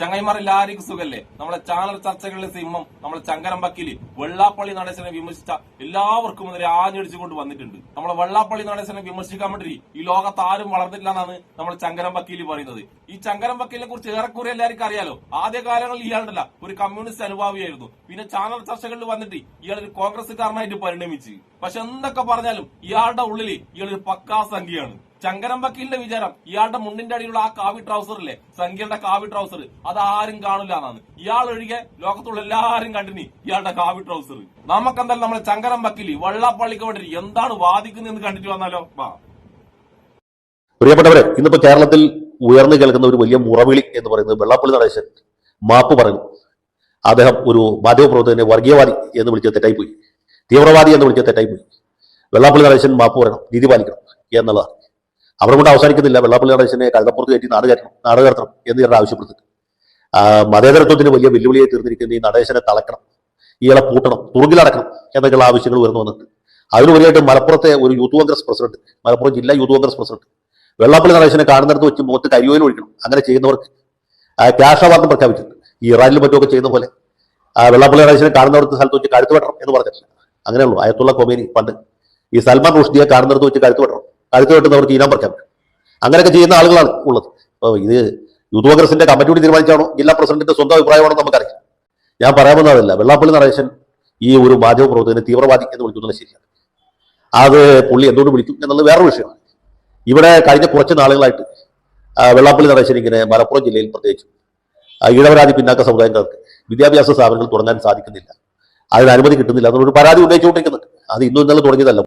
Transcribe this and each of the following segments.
ചങ്ങൈമാർ എല്ലാവർക്കും സുഖല്ലേ? നമ്മളെ ചാനൽ ചർച്ചകളിലെ സിംഹം നമ്മളെ ചങ്കരമ്പക്കിലി വെള്ളാപ്പള്ളി നടേശനെ വിമർശിച്ച എല്ലാവർക്കും എതിരെ ആഞ്ഞടിച്ചുകൊണ്ട് വന്നിട്ടുണ്ട്. നമ്മളെ വെള്ളാപ്പള്ളി നടേശനെ വിമർശിക്കാൻ വേണ്ടി ഈ ലോകത്ത് ആരും വളർന്നിട്ടില്ല എന്നാണ് നമ്മൾ ചങ്കരമ്പക്കിലി പറയുന്നത്. ഈ ചങ്കരമ്പക്കിലിനെ കുറിച്ച് ഏറെക്കുറെ എല്ലാവർക്കും അറിയാലോ? ആദ്യ കാലങ്ങളിൽ ഇയാളുണ്ടല്ല ഒരു കമ്മ്യൂണിസ്റ്റ് അനുഭാവിയായിരുന്നു. പിന്നെ ചാനൽ ചർച്ചകളിൽ വന്നിട്ട് ഇയാൾ ഒരു കോൺഗ്രസ്സുകാരനായിട്ട് പരിണമിച്ച്. പക്ഷെ എന്തൊക്കെ പറഞ്ഞാലും ഇയാളുടെ ഉള്ളിൽ ഇയാളൊരു പക്കാ സംഖ്യയാണ്. ചങ്കരം വക്കീലിന്റെ വിചാരം ഇയാളുടെ മുണ്ടിന്റെ അടിയിലുള്ള ആ കാവി ട്രൗസറില്ലേ? സംഖ്യയുടെ കാവി ട്രൗസർ. അത് ആരും കാണില്ല എന്നാണ് ഇയാൾ ഒഴികെ ലോകത്തുള്ള എല്ലാവരും കണ്ടിനി ഇയാളുടെ കാവി ട്രൗസർ. നമുക്കെന്തായാലും നമ്മൾ ചങ്കരം വക്കീലി വള്ളപ്പള്ളിക്ക് വേണ്ടി എന്താണ് വാദിക്കുന്നതെന്ന് കണ്ടിട്ട് വന്നാലോ? വാ. പ്രിയപ്പെട്ടവരെ ഇന്നിപ്പോ കേരളത്തിൽ ഉയർന്നു കേൾക്കുന്ന ഒരു വലിയ മുറവിളി എന്ന് പറയുന്നത് വെള്ളാപ്പള്ളി നടേശൻ മാപ്പ് പറയുന്നു അദ്ദേഹം ഒരു മാധ്യമപ്രവർത്തകനെ വർഗീയവാദി എന്ന് വിളിച്ച തെറ്റായിപ്പോയി. തീവ്രവാദി എന്ന് വിളിച്ച തെറ്റായിപ്പോയി. വെള്ളാപ്പള്ളി നടേശൻ മാപ്പ് പറയണം നീതി പാലിക്കണം എന്നുള്ളതാണ്. അവിടെ കൊണ്ട് അവസാനിക്കുന്നില്ല. വെള്ളാപ്പള്ളി നടേശനെ കഴുതപ്പുറത്ത് കയറ്റി നാട് കയറ്റണം. നാട് കയറ്റണം എന്ന് ഇവരുടെ ആവശ്യപ്പെടുത്തിട്ട് മതേതരത്വത്തിന് വലിയ വെല്ലുവിളിയായി തീർന്നിരിക്കുന്ന ഈ നടേശനെ തളക്കണം ഇയാളെ പൂട്ടണം. തുറുകിലടക്കണം എന്നൊക്കെയുള്ള ആവശ്യങ്ങൾ ഉയർന്നു വന്നിട്ടുണ്ട്. അതിനുപരിയായിട്ട് മലപ്പുറത്തെ ഒരു യൂത്ത് കോൺഗ്രസ് പ്രസിഡന്റ് മലപ്പുറം ജില്ലാ യൂത്ത് കോൺഗ്രസ് പ്രസിഡന്റ് വെള്ളാപ്പള്ളി നടേശനെ കാണുന്നിടത്ത് വെച്ച് മുഖത്ത് കരിയോയിൽ ഒഴിക്കണം. അങ്ങനെ ചെയ്യുന്നവർക്ക് ക്യാഷ് അവാർഡ് പ്രഖ്യാപിച്ചിട്ടുണ്ട്. ഈ ഇറാനിലും മറ്റുമൊക്കെ ചെയ്യുന്ന പോലെ. വെള്ളാപ്പള്ളി നടേശനെ കാണുന്നിടത്ത് സ്ഥലത്ത് വെച്ച് കഴുത്ത് വെട്ടണം എന്ന് പറഞ്ഞിട്ടില്ല. അങ്ങനെയുള്ളൂ. അയത്തുള്ള കൊമേനി പണ്ട് ഈ സൽമാൻ റുഷ്ദിയെ കാണുന്നിടത്ത് വെച്ച് കഴുത്ത് വെട്ടണം. കഴുത്ത് വെട്ടുന്നവർക്ക് ഇനാം പ്രഖ്യാപിക്കും. അങ്ങനെയൊക്കെ ചെയ്യുന്ന ആളുകളാണ് ഉള്ളത്. അപ്പോൾ ഇത് യൂത്ത് കോൺഗ്രസിന്റെ കമ്മിറ്റി തീരുമാനിച്ചാണോ ജില്ലാ പ്രസിഡന്റിന്റെ സ്വന്തം അഭിപ്രായമാണോ നമുക്കറിയാം ഞാൻ പറയാൻ വന്നതല്ല വെള്ളാപ്പള്ളി നടേശൻ ഈ ഒരു മാധ്യമ പ്രവർത്തകനെ തീവ്രവാദി എന്ന് വിളിക്കുന്നത് ശരിയാണ്. അത് പുള്ളി എന്തുകൊണ്ട് വിളിക്കും എന്നുള്ളത് വേറെ വിഷയമാണ്. ഇവിടെ കഴിഞ്ഞ കുറച്ച് നാളുകളായിട്ട് വെള്ളാപ്പള്ളി നടേശൻ ഇങ്ങനെ മലപ്പുറം ജില്ലയിൽ പ്രത്യേകിച്ച് ഇടവരാതി പിന്നാക്ക സമുദായങ്ങൾക്ക് വിദ്യാഭ്യാസ സ്ഥാപനങ്ങൾ തുടങ്ങാൻ സാധിക്കുന്നില്ല. അതിന് അനുമതി കിട്ടുന്നില്ല എന്നൊരു പരാതി ഉന്നയിച്ചുകൊണ്ടിരിക്കുന്നുണ്ട്. അത് ഇന്നും ഇന്നലെ തുടങ്ങിയതല്ല.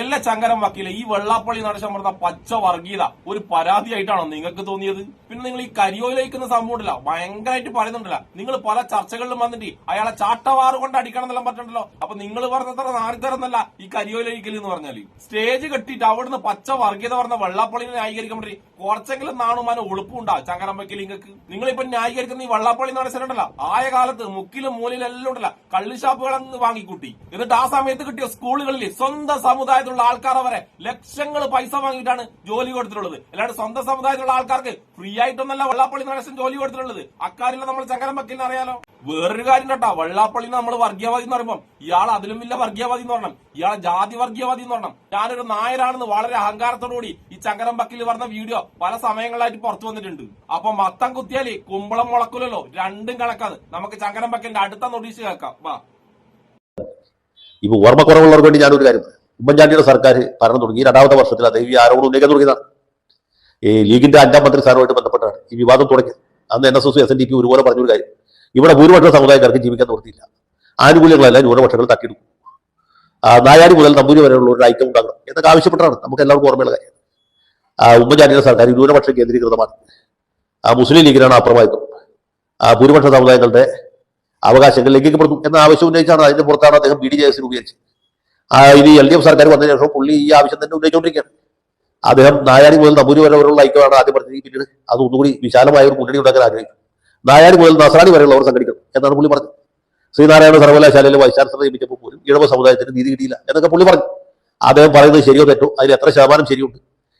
എല്ലാ ചങ്കരം വക്കീലെ ഈ വെള്ളാപ്പള്ളി നടശം പറഞ്ഞ പച്ച വർഗീയത. ഒരു പരാതിയായിട്ടാണോ നിങ്ങൾക്ക് തോന്നിയത്? പിന്നെ നിങ്ങൾ ഈ കരിയോയിലേക്കുന്ന സംഭവം ഉണ്ടല്ലോ ഭയങ്കരമായിട്ട് പറയുന്നുണ്ടല്ലോ. നിങ്ങൾ പല ചർച്ചകളിലും വന്നിട്ട് അയാളെ ചാട്ടവാറ് കൊണ്ട് അടിക്കണം എന്നെല്ലാം പറഞ്ഞിട്ടുണ്ടല്ലോ. അപ്പൊ നിങ്ങൾ പറഞ്ഞത്ര നാരിത്തരന്നല്ല ഈ കരിയോയിലേക്കൽ എന്ന് പറഞ്ഞാൽ. സ്റ്റേജ് കെട്ടിയിട്ട് അവിടുന്ന് പച്ച വർഗീയത പറഞ്ഞ വെള്ളാപ്പള്ളിനെ ന്യായീകരിക്കാൻ പറ്റി കുറച്ചെങ്കിലും നാണുമാനം ഉളുപ്പുണ്ടാവും ചങ്കരം വക്കീൽ നിങ്ങൾക്ക്? നിങ്ങളിപ്പോ ന്യായീകരിക്കുന്ന ഈ വെള്ളാപ്പള്ളി നടച്ചിട്ടുണ്ടല്ലോ ആയ കാലത്ത് മുക്കിലും മൂലയിലും എല്ലാം ഉണ്ടല്ലോ. കള്ളിഷാപ്പുകളെന്ന് വാങ്ങിക്കൂട്ടി. എന്നിട്ട് ആ സമയത്ത് കിട്ടിയ സ്കൂളുകളിൽ സ്വന്തം സമുദായത്തിലുള്ള ആൾക്കാർ വരെ ലക്ഷങ്ങൾ പൈസ വാങ്ങിയിട്ടാണ് ജോലി കൊടുത്തിട്ടുള്ളത്. അല്ലാണ്ട് സ്വന്തം സമുദായത്തിലുള്ള ആൾക്കാർക്ക് ഫ്രീ ആയിട്ടൊന്നല്ല വള്ളാപ്പള്ളി നടേശൻ ജോലി കൊടുത്തിട്ടുള്ളത്. അക്കാര്യം നമ്മൾ ചങ്കരം വക്കീലിന് അറിയാലോ. വേറൊരു കാര്യം കേട്ടോ വള്ളാപ്പള്ളി നമ്മൾ വർഗീയവാദി എന്ന് പറയുമ്പോൾ ഇയാൾ അതിലും വലിയ വർഗീയവാദി എന്ന് പറയണം. ഇയാൾ ജാതി വർഗീയവാദി എന്ന് പറയണം. ഞാനൊരു നായരാണെന്ന് വളരെ അഹങ്കാരത്തോടുകൂടി ഈ ചങ്കരം വക്കിൽ പറഞ്ഞ വീഡിയോ പല സമയങ്ങളായിട്ട് പുറത്തു വന്നിട്ടുണ്ട്. അപ്പൊ മത്തം കുത്തിയാൽ കുമ്പളം മുളക്കൂലല്ലോ രണ്ടും കണക്കാണ്. നമുക്ക് ചങ്കരം വക്കീലിന്റെ അടുത്ത നോട്ടീസ് കേൾക്കാം. വാ. ഇപ്പൊ ഓർമ്മക്കുറവുള്ളവർക്ക് വേണ്ടി ഞാനൊരു കാര്യം പറയാം. ഉമ്മൻചാണ്ടിയുടെ സർക്കാർ ഭരണം തുടങ്ങി. രണ്ടാമത്തെ വർഷത്തിൽ അദ്ദേഹം ഈ ആരോപണം ഉന്നയിക്കാൻ തുടങ്ങിയതാണ്. ഈ ലീഗിന്റെ അഞ്ചാം മന്ത്രി സ്ഥാനവുമായിട്ട് ബന്ധപ്പെട്ടാണ്. ഈ വിവാദം തുടങ്ങിയത് അന്ന് N S S S N D P ഒരുപോലെ പറഞ്ഞൊരു കാര്യം. ഇവിടെ ഭൂരിപക്ഷ സമുദായക്കാർക്ക് ജീവിക്കാൻ നിർത്തിയില്ല ആനുകൂല്യങ്ങളെല്ലാം ന്യൂനപക്ഷങ്ങൾ തട്ടിയെടുക്കും നായാടി മുതൽ നമ്പൂരി വരെയുള്ള ഒരു ഐക്യം ഉണ്ടാകണം എന്നൊക്കെ ആവശ്യപ്പെട്ടാണ്. നമുക്ക് എല്ലാവർക്കും ഓർമ്മയുള്ള കാര്യം. ഉമ്മൻചാണ്ടിയുടെ സർക്കാർ ന്യൂനപക്ഷം കേന്ദ്രീകൃതമാണ്. മുസ്ലിം ലീഗിനാണ് അപ്രമാദിത്വം ഭൂരിപക്ഷ സമുദായങ്ങളുടെ അവകാശങ്ങൾ ലംഘിക്കപ്പെടുന്നു എന്ന ആവശ്യം ഉന്നയിച്ചാണ് അതിന്റെ പുറത്താണ് അദ്ദേഹം ബി ഡി ജെ എസ് രൂപീകരിച്ചത് ഇനി എൽ ഡി എഫ് സർക്കാർ വന്നതിന് ശേഷം പുള്ളി ഈ ആവശ്യം തന്നെ ഉന്നയിച്ചുകൊണ്ടിരിക്കുകയാണ് അദ്ദേഹം നായാടി മുതൽ നമ്പൂരി വരെയുള്ള ഐക്യമാണ് ആദ്യം പറഞ്ഞത് പിന്നീട് അത് ഒന്നുകൂടി വിശാലമായ ഒരു മുന്നണി ഉണ്ടാക്കാൻ ആഗ്രഹിക്കും നായാടി മുതൽ നസ്രാണി വരെയുള്ളവർ സംഘടിക്കണം എന്നാണ് പുള്ളി പറഞ്ഞത്. ശ്രീനാരായണ സർവകലാശാലയിലെ വൈസ് ചാൻസലർ നിയമിച്ചപ്പോൾ പോലും ഇഴവ സമുദായത്തിന് നീതി കിട്ടിയില്ല എന്നൊക്കെ പുള്ളി പറഞ്ഞു. അദ്ദേഹം പറയുന്നത് ശരിയോ തെറ്റോ? അതിൽ എത്ര ശതമാനം ശരിയുണ്ട്?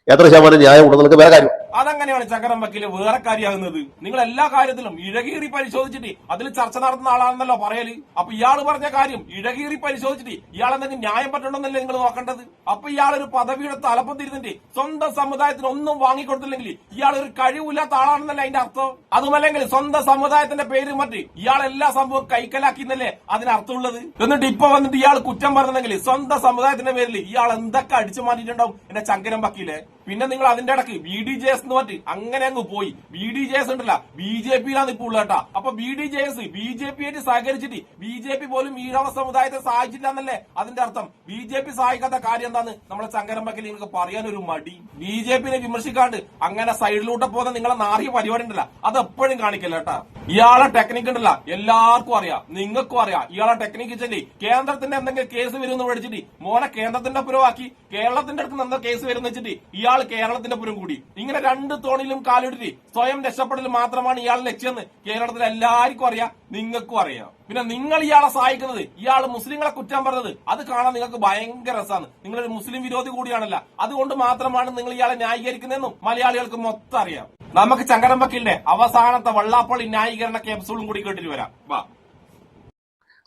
എത്ര ശതമാനം ന്യായം ഉണ്ടെന്നൊക്കെ വേറെ കാര്യം അതങ്ങനെയാണ് ചങ്കരം വക്കീൽ വേറെ കാര്യമാകുന്നത്. നിങ്ങൾ എല്ലാ കാര്യത്തിലും ഇഴകീറി പരിശോധിച്ചിട്ട് അതിൽ ചർച്ച നടത്തുന്ന ആളാണെന്നല്ലോ പറയൽ. അപ്പൊ ഇയാൾ പറഞ്ഞ കാര്യം ഇഴകീറി പരിശോധിച്ചിട്ട് ഇയാൾ എന്തെങ്കിലും ന്യായം പറ്റണമെന്നല്ലേ നിങ്ങൾ നോക്കേണ്ടത്? അപ്പൊ ഇയാൾ ഒരു പദവിയുടെ തലപ്പത്തിരുന്നിട്ട് സ്വന്തം സമുദായത്തിന് ഒന്നും വാങ്ങിക്കൊടുത്തില്ലെങ്കിൽ ഇയാൾ ഒരു കഴിവില്ലാത്ത ആളാണെന്നല്ലേ അതിന്റെ അർത്ഥം? അതുമല്ലെങ്കിൽ സ്വന്തം സമുദായത്തിന്റെ പേര് മറ്റ് ഇയാൾ എല്ലാ സംഭവം കൈക്കലാക്കിന്നല്ലേ അതിനർത്ഥമുള്ളത് എന്നിട്ട് ഇപ്പൊ വന്നിട്ട് ഇയാൾ കുറ്റം പറഞ്ഞെങ്കിൽ സ്വന്തം സമുദായത്തിന്റെ പേരിൽ ഇയാൾ എന്തൊക്കെ അടിച്ചു മാറ്റിയിട്ടുണ്ടാവും എന്റെ ചങ്കരം വക്കീലെ? പിന്നെ നിങ്ങൾ അതിന്റെ ഇടയ്ക്ക് ബി ഡി ജെ എസ് എന്ന് പറഞ്ഞിട്ട് അങ്ങനെ അങ്ങ് പോയി. ബി ഡി ജെ എസ് ഉണ്ടല്ല. ബി ജെ പിയിലാണ് ഇപ്പോൾ ഉള്ളത് കേട്ടോ. അപ്പൊ B D J S B J P ആയിട്ട് സഹകരിച്ചിട്ട് ബി ജെ പി പോലും ഈഴവ സമുദായത്തെ സഹായിച്ചില്ല എന്നല്ലേ അതിന്റെ അർത്ഥം? ബി ജെ പി സഹായിക്കാത്ത കാര്യം എന്താന്ന് നമ്മളെ ചങ്കരം നിങ്ങൾക്ക് പറയാൻ ഒരു മടി ബി ജെ പിനെ വിമർശിക്കാണ്ട് അങ്ങനെ സൈഡിലൂടെ പോകുന്ന നിങ്ങളെ നാറിയ പരിപാടി ഉണ്ടല്ല. അത് എപ്പോഴും കാണിക്കല്ല കേട്ടാ. ഇയാളെ ടെക്നിക്ക് ഉണ്ടല്ല. എല്ലാവർക്കും അറിയാം. നിങ്ങൾക്കും അറിയാം. ഇയാളെ ടെക്നിക്ക് ചെല്ലി കേന്ദ്രത്തിന്റെ എന്തെങ്കിലും കേസ് വരുമെന്ന് പഠിച്ചിട്ട് മോനെ കേന്ദ്രത്തിന്റെ പുരമാക്കി കേരളത്തിന്റെ അടുത്ത് എന്താ കേസ് വരുന്ന വെച്ചിട്ട് ഇയാൾ കേരളത്തിന്റെ പുരം കൂടി. ഇങ്ങനെ രണ്ട് തോണിലും കാലുരുതി സ്വയം രക്ഷപ്പെടൽ മാത്രമാണ് ഇയാൾ ലക്ഷ്യമെന്ന് കേരളത്തിൽ എല്ലാവർക്കും അറിയാം നിങ്ങൾക്കും അറിയാം. പിന്നെ നിങ്ങൾ ഇയാളെ സഹായിക്കുന്നത് ഇയാൾ മുസ്ലിങ്ങളെ കുറ്റം പറഞ്ഞത് അത് കാണാൻ നിങ്ങൾക്ക് ഭയങ്കര രസമാണ്. നിങ്ങളൊരു മുസ്ലിം വിരോധി കൂടിയാണല്ല. അതുകൊണ്ട് മാത്രമാണ് നിങ്ങൾ ഇയാളെ ന്യായീകരിക്കുന്നതെന്നും മലയാളികൾക്ക് മൊത്തം അറിയാം. നമുക്ക് ചങ്കരമ്പക്കിലിന്റെ അവസാനത്തെ വള്ളാപ്പള്ളി ന്യായീകരണ ക്യാപ്സൂളും കൂടി കേട്ടിട്ട് വരാം. വാ.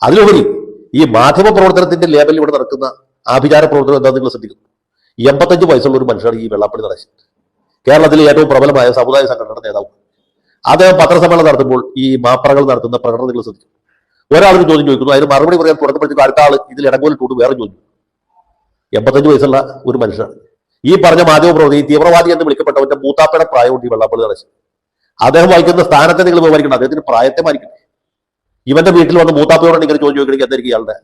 അതിലുപരി ഈ മാധ്യമ പ്രവർത്തനത്തിന്റെ ലേബലിൽ ഇവിടെ നടക്കുന്ന ആഭിചാര പ്രവർത്തനം എന്താ നിങ്ങൾ ശ്രദ്ധിക്കുന്നു എൺപത്തഞ്ച് വയസ്സുള്ള ഒരു മനുഷ്യനാണ് ഈ വെള്ളാപ്പള്ളി നടേശൻ. കേരളത്തിലെ ഏറ്റവും പ്രബലമായ സമുദായ സംഘടനയുടെ നേതാവ്. അദ്ദേഹം പത്രസമ്മേളനം നടത്തുമ്പോൾ ഈ മാപ്പറകൾ നടത്തുന്ന പ്രകടനം നിങ്ങൾ ശ്രദ്ധിച്ചു ഒരാളൊരു ചോദ്യം ചോദിക്കുന്നു അതിന് മറുപടി പറയാൻ തുടങ്ങുമ്പോഴത്തേക്കും അടുത്ത ആൾ ഇതിൽ ഇടങ്കോലിട്ടോട് വേറെ ചോദിച്ചു എൺപത്തഞ്ച് വയസ്സുള്ള ഒരു മനുഷ്യനാണ്. ഈ പറഞ്ഞ മാധ്യമപ്രവർത്തി തീവ്രവാദി എന്ന് വിളിക്കപ്പെട്ടവന്റെ മൂത്താപ്പയുടെ പ്രായമുണ്ട് ഈ വെള്ളാപ്പള്ളി നടച്ചു അദ്ദേഹം വഹിക്കുന്ന സ്ഥാനത്തെ നിങ്ങൾ ബഹുമാനിക്കണം അദ്ദേഹത്തിന് പ്രായത്തെ മാനിക്കണം ഇവന്റെ വീട്ടിൽ വന്ന് മൂത്താപ്പയോട് ഇങ്ങനെ ചോദിച്ചു ചോദിക്കണമെങ്കിൽ എന്തായിരിക്കും ഇയാളുടെ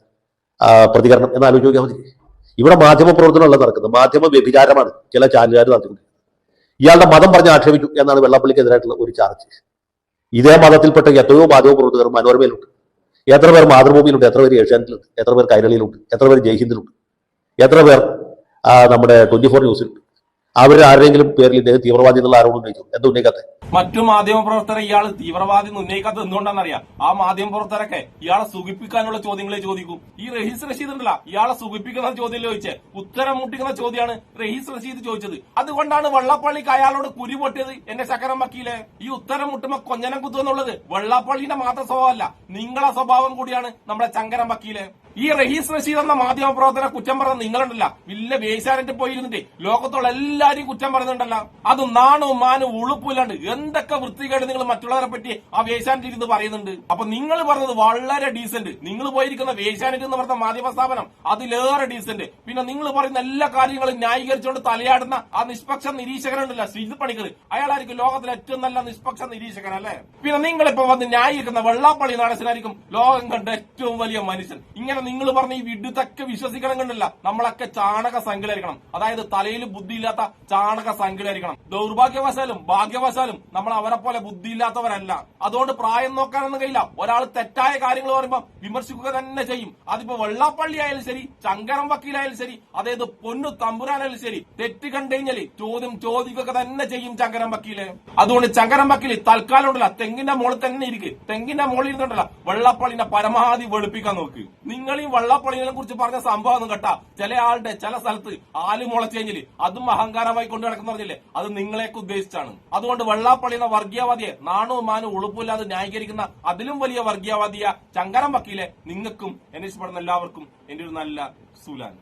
പ്രതികരണം എന്ന് ആലോചിക്കാൻ മതി. ഇവിടെ മാധ്യമ പ്രവർത്തനമല്ല നടക്കുന്നത് മാധ്യമ വ്യഭിചാരമാണ് ചില ചാനലുകാർ നടത്തുന്നത് ഇയാളുടെ മതം പറഞ്ഞ് ആക്ഷേപിച്ചു എന്നാണ് വെള്ളപ്പള്ളിക്കെതിരായിട്ടുള്ള ഒരു ചാർജ്. ഇതേ മതത്തിൽപ്പെട്ട എത്രയോ മാധ്യമ പ്രവർത്തകർ മനോരമയിലുണ്ട്. എത്ര പേർ മാതൃഭൂമിയിലുണ്ട് എത്ര പേർ ഏഷ്യാനെറ്റിലുണ്ട് എത്ര പേർ കൈരളിയിലുണ്ട് എത്ര പേർ ജയ്ഹിന്ദിലുണ്ട് എത്ര പേർ നമ്മുടെ ട്വന്റി ഫോർ ന്യൂസിലുണ്ട്. അവർ ആരുടെയെങ്കിലും പേരിൽ ഇദ്ദേഹം തീവ്രവാദി എന്നുള്ള ആരോട് ഉന്നയിച്ചു. എന്താ ഉന്നയിക്കാത്ത? മറ്റു മാധ്യമ പ്രവർത്തകർ ഇയാൾ തീവ്രവാദി എന്ന് ഉന്നയിക്കാത്തത് എന്തുകൊണ്ടാണെന്നറിയാം. ആ മാധ്യമ പ്രവർത്തകരൊക്കെ ഇയാളെ സുഖിപ്പിക്കാനുള്ള ചോദ്യങ്ങളെ ചോദിക്കും. ഈ റഹീസ് റഷീദ് ഉണ്ടല്ല ഇയാളെ സുഖിപ്പിക്കുന്ന ചോദ്യം ചോദിച്ച്? ഉത്തരം മുട്ടിക്കുന്ന ചോദ്യമാണ് റഹീസ് റഷീദ് ചോദിച്ചത്. അതുകൊണ്ടാണ് വള്ളപ്പള്ളിക്ക് അയാളോട് കുരി പൊട്ടിയത് എന്റെ ശകരം വക്കീലെ ഈ ഉത്തരം മുട്ടുമ്പോ കൊഞ്ഞനം കുത്തുക എന്നുള്ളത് വള്ളപ്പള്ളിന്റെ മാത്രം സ്വഭാവമല്ല നിങ്ങളെ സ്വഭാവം കൂടിയാണ് നമ്മുടെ ചങ്കരം വക്കീലെ ഈ റഹീസ് റഷീദ് എന്ന മാധ്യമ പ്രവർത്തന കുറ്റം പറഞ്ഞ നിങ്ങളുണ്ടല്ല. വില്ല വേശാനിട്ട് പോയിരുന്നിട്ട്. ലോകത്തുള്ള എല്ലാരെയും കുറ്റം പറയുന്നുണ്ടല്ല അത് നാണവും മാനും ഉളുപ്പില്ലാണ്ട് എന്തൊക്കെ വൃത്തികേട് നിങ്ങൾ മറ്റുള്ളവരെ പറ്റി ആ വേശാനിട്ട് ഇരുന്ന് പറയുന്നുണ്ട്? അപ്പൊ നിങ്ങൾ പറഞ്ഞത് വളരെ ഡീസന്റ് നിങ്ങൾ പോയിരിക്കുന്ന വേശാനിട്ട് എന്ന് പറഞ്ഞ മാധ്യമ സ്ഥാപനം അതിലേറെ ഡീസന്റ് പിന്നെ നിങ്ങൾ പറയുന്ന എല്ലാ കാര്യങ്ങളും ന്യായീകരിച്ചുകൊണ്ട് തലയാടുന്ന ആ നിഷ്പക്ഷ നിരീക്ഷകനുണ്ടല്ല ശ്രീജിത് പണിക്കർ അയാളായിരിക്കും ലോകത്തിലെ ഏറ്റവും നല്ല നിഷ്പക്ഷ നിരീക്ഷകൻ അല്ലേ? പിന്നെ നിങ്ങളിപ്പോ വന്ന് ന്യായീകരിക്കുന്ന വെള്ളാപ്പള്ളി നടസിനായിരിക്കും ലോകം കണ്ട ഏറ്റവും വലിയ മനുഷ്യൻ. ഇങ്ങനെ നിങ്ങൾ പറഞ്ഞ ഈ വിഡിതൊക്കെ വിശ്വസിക്കണം കണ്ടല്ല നമ്മളൊക്കെ ചാണക സംഖ്യലായിരിക്കണം അതായത് തലയിൽ ബുദ്ധിയില്ലാത്ത ചാണക സംഖ്യലായിരിക്കണം ദൗർഭാഗ്യവശാലും ഭാഗ്യവശാലും നമ്മൾ അവരെ പോലെ ബുദ്ധിയില്ലാത്തവരല്ല. അതുകൊണ്ട് പ്രായം നോക്കാനൊന്നും കഴിയില്ല. ഒരാൾ തെറ്റായ കാര്യങ്ങൾ പറയുമ്പോൾ വിമർശിക്കുക തന്നെ ചെയ്യും. അതിപ്പോ വെള്ളാപ്പള്ളി ആയാലും ശരി ചങ്കരം വക്കീലായാലും ശരി അതായത് പൊന്നു തമ്പുരാനായാലും ശരി തെറ്റ് കണ്ടുകഴിഞ്ഞാൽ ചോദ്യം ചോദിക്കുക തന്നെ ചെയ്യും ചങ്കരം വക്കീൽ. അതുകൊണ്ട് ചങ്കരം വക്കീൽ തൽക്കാലം ഉണ്ടല്ല. തെങ്ങിന്റെ മുകളിൽ തന്നെ ഇരിക്കും. തെങ്ങിന്റെ മുകളിൽ ഇരുന്നുണ്ടല്ല വെള്ളപ്പള്ളിനെ പരമാവധി വെളുപ്പിക്കാൻ നോക്ക്. നിങ്ങൾ ഈ വള്ളപ്പൊളികളെ കുറിച്ച് പറഞ്ഞ സംഭവം ഒന്നും കേട്ടാ. ചില ആളുടെ ചില സ്ഥലത്ത് ആൽ മുളച്ചെങ്കിൽ അതും അഹങ്കാരമായി കൊണ്ടു നടക്കുന്ന പറഞ്ഞില്ലേ? അത് നിങ്ങളെയൊക്കെ ഉദ്ദേശിച്ചാണ്. അതുകൊണ്ട് വെള്ളാപ്പള്ളി എന്ന വർഗീയവാദിയെ നാണവും മാനവും ഉളുപ്പില്ലാതെ ന്യായീകരിക്കുന്ന അതിലും വലിയ വർഗീയവാദിയ ചങ്കരം വക്കീലെ നിങ്ങൾക്കും എന്നെ ഇഷ്ടപ്പെടുന്ന എല്ലാവർക്കും എന്റെ ഒരു നല്ല സുലാൻ.